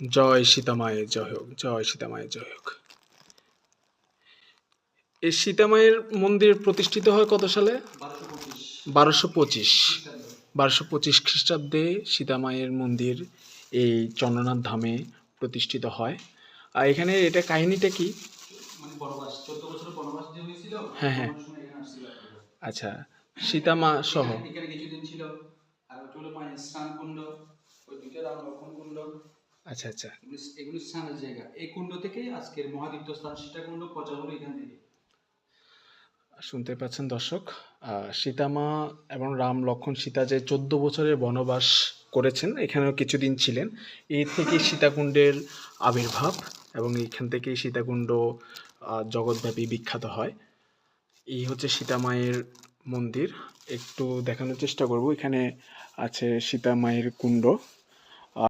জয় সীতামায়ের জয় হোক জয় সীতামায়ের জয় হোক। এই সীতামায়ের মন্দির প্রতিষ্ঠিত হয় কত সালে? বারোশো পঁচিশ। বারোশো পঁচিশ খ্রিস্টাব্দে সীতামায়ের মন্দির এই চন্দ্রনাথ ধামে প্রতিষ্ঠিত হয়। আর এখানে এটা কাহিনীটা কি? মানে হ্যাঁ, হ্যাঁ। আচ্ছা সীতামা সহ। আচ্ছা আচ্ছা। এগুলি- স্নানের জায়গা। এই কুণ্ড থেকে আজকের মহাতীর্থ স্থান সীতা কুণ্ড প্রচার হলো এখান থেকে। শুনতে পাচ্ছেন দর্শক সীতামা এবং রাম লক্ষণ সীতা যে চোদ্দ বছরের বনবাস করেছেন এখানেও কিছুদিন ছিলেন। এই থেকে সীতাকুণ্ডের আবির্ভাব এবং এখান থেকেই সীতাকুণ্ড জগৎব্যাপী বিখ্যাত হয়। এই হচ্ছে সীতামায়ের মন্দির। একটু দেখানোর চেষ্টা করব। এখানে আছে সীতামায়ের কুণ্ড।